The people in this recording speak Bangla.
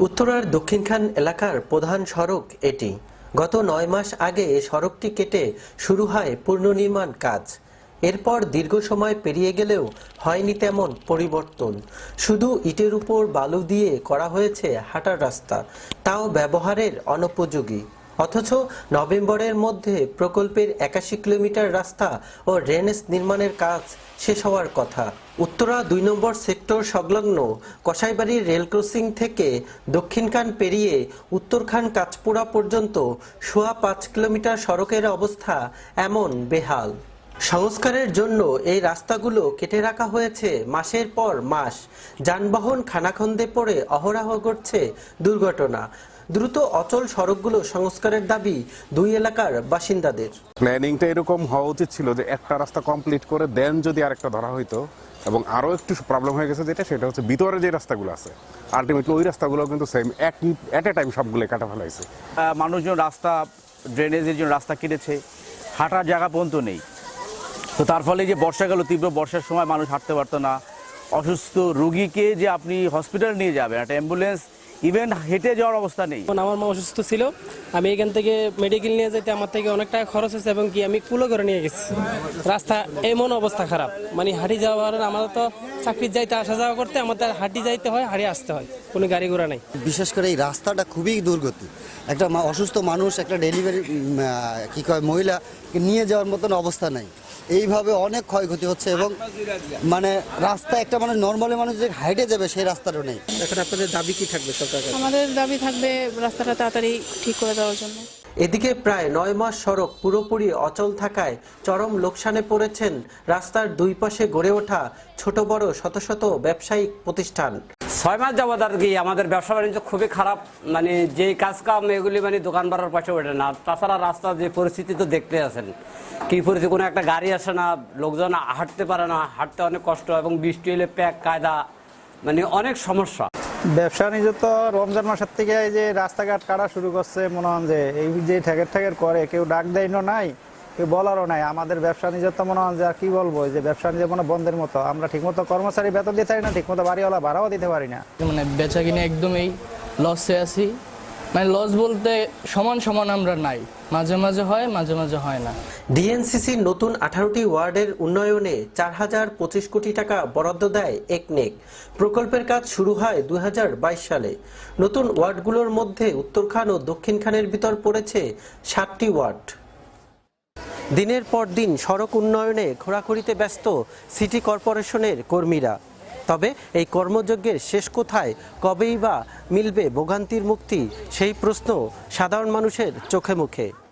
উত্তরার দক্ষিণখান এলাকার প্রধান সড়ক এটি। গত নয় মাস আগে এ সড়কটি কেটে শুরু হয় পুনর্নির্মাণ কাজ। এরপর দীর্ঘ সময় পেরিয়ে গেলেও হয়নি তেমন পরিবর্তন। শুধু ইটের উপর বালু দিয়ে করা হয়েছে হাঁটার রাস্তা, তাও ব্যবহারের অনুপযোগী। অথচ নভেম্বরের মধ্যে প্রকল্পের একাশি কিলোমিটার রাস্তা ও ড্রেনেজ নির্মাণের কাজ শেষ হওয়ার কথা। উত্তরা দুই নম্বর সেক্টর সংলগ্ন কসাইবাড়ির রেল ক্রসিং থেকে দক্ষিণখান পেরিয়ে উত্তরখান কাঁচপুরা পর্যন্ত সোয়া পাঁচ কিলোমিটার সড়কের অবস্থা এমন বেহাল। সংস্কারের জন্য এই রাস্তাগুলো কেটে রাখা হয়েছে মাসের পর মাস। যানবাহন খানাখন্দে পড়ে অহরাহ ঘটছে দুর্ঘটনা। দ্রুত অচল সড়কগুলো সংস্কারের দাবি দুই এলাকার বাসিন্দাদের। প্ল্যানিংটা এরকম হওয়া উচিত ছিল যে একটা রাস্তা কমপ্লিট করে দেন যদি আরেকটা ধরা হইতো এবং আরও একটু প্রবলেম হয়ে গেছে যেটা সেটা হচ্ছে ভিতরে যে রাস্তাগুলো আছে আলটিমেটলি ওই রাস্তাগুলো কিন্তু সেম এক অ্যাট এ টাইম সবগুলো কাটা ফেলাইছে মানুষজন রাস্তা ড্রেনেজের জন্য রাস্তা কেটেছে হাঁটার জায়গা পর্যন্ত নেই। তো তার ফলে যে বর্ষা গেল তীব্র বর্ষার সময় মানুষ হাঁটতে পারতো না। অসুস্থ রুগীকে যে আপনি হসপিটাল নিয়ে যাবেন একটা অ্যাম্বুলেন্স ইভেন হেঁটে যাওয়ার অবস্থা নেই। আমার মা অসুস্থ ছিল আমি এখান থেকে মেডিকেল নিয়ে যেতে আমার থেকে অনেক টাকা খরচ হয়েছে এবং কি আমি কুলো করে নিয়ে গেছি। রাস্তা এমন অবস্থা খারাপ মানে হাঁটি যাওয়ার আমাদের তো চাকরির যাইতে আসা যাওয়া করতে আমাদের হাঁটি যাইতে হয় হাঁড়ি আসতে হয় কোনো গাড়ি ঘোড়া নেই। বিশেষ করে এই রাস্তাটা খুবই দুর্গতি। একটা অসুস্থ মানুষ একটা ডেলিভারি কি কয় মহিলাকে নিয়ে যাওয়ার মতন অবস্থা নাই। এইভাবে অনেক ক্ষয়ক্ষতি হচ্ছে এবং মানে রাস্তা একটা মানে নর্মালি মানুষ যে হাইটে যাবে সেই রাস্তাটা নেই। এখন আপনাদের দাবি কি থাকবে সরকার আমাদের দাবি থাকবে রাস্তাটা তাড়াতাড়ি ঠিক করে দেওয়ার জন্য। এদিকে প্রায় নয় মাস সড়ক পুরোপুরি অচল থাকায় চরম লোকসানে পড়েছেন রাস্তার দুই পাশে গড়ে ওঠা ছোট বড় শত শত ব্যবসায়িক প্রতিষ্ঠান। ছয় মাস যাবত আর কি আমাদের ব্যবসা বাণিজ্য খুবই খারাপ। মানে যে কাজ কাম এগুলি মানে দোকান বাড়ার পাশে ওঠে না। তাছাড়া রাস্তার যে পরিস্থিতি তো দেখতে আছেন। কি পরিস্থিতি, কোনো একটা গাড়ি আসে না, লোকজন হাঁটতে পারে না, হাঁটতে অনেক কষ্ট এবং বৃষ্টি হলে প্যাক, কায়দা মানে অনেক সমস্যা। ব্যবসা বাণিজ্য তো রমজান মাসের থেকে এই যে রাস্তাঘাট কাটা শুরু করছে, মনে হন যে এই যে ঠেকের ঠেকের করে, কেউ ডাক দেয় নাই। বলারও নাই। আমাদের ব্যবসা বাণিজ্য তো মনে হন যে আর কি বলব যে ব্যবসা বাণিজ্য মনে বন্ধের মতো। আমরা ঠিকমতো কর্মচারী বেতন দিতে পারি না ঠিকমতো বাড়িওয়ালা ভাড়াও দিতে পারি না। মানে বেচা কিনে একদমই লসে আছি। মানে লস বলতে সমান সমান আমরা নাই। মাঝে মাঝে হয় মাঝে মাঝে হয় না। ডিএনসিসির নতুন আঠারোটি ওয়ার্ডের উন্নয়নে চার হাজার পঁচিশ কোটি টাকা বরাদ্দ দেয় একনেক। প্রকল্পের কাজ শুরু হয় দুই হাজার বাইশ সালে। নতুন ওয়ার্ডগুলোর মধ্যে উত্তরখান ও দক্ষিণখানের ভিতর পড়েছে সাতটি ওয়ার্ড। দিনের পর দিন সড়ক উন্নয়নে ঘোরাঘুরিতে ব্যস্ত সিটি কর্পোরেশনের কর্মীরা। তবে এই কর্মযজ্ঞের শেষ কোথায়, কবেই বা মিলবে ভোগান্তির মুক্তি, সেই প্রশ্ন সাধারণ মানুষের চোখে মুখে।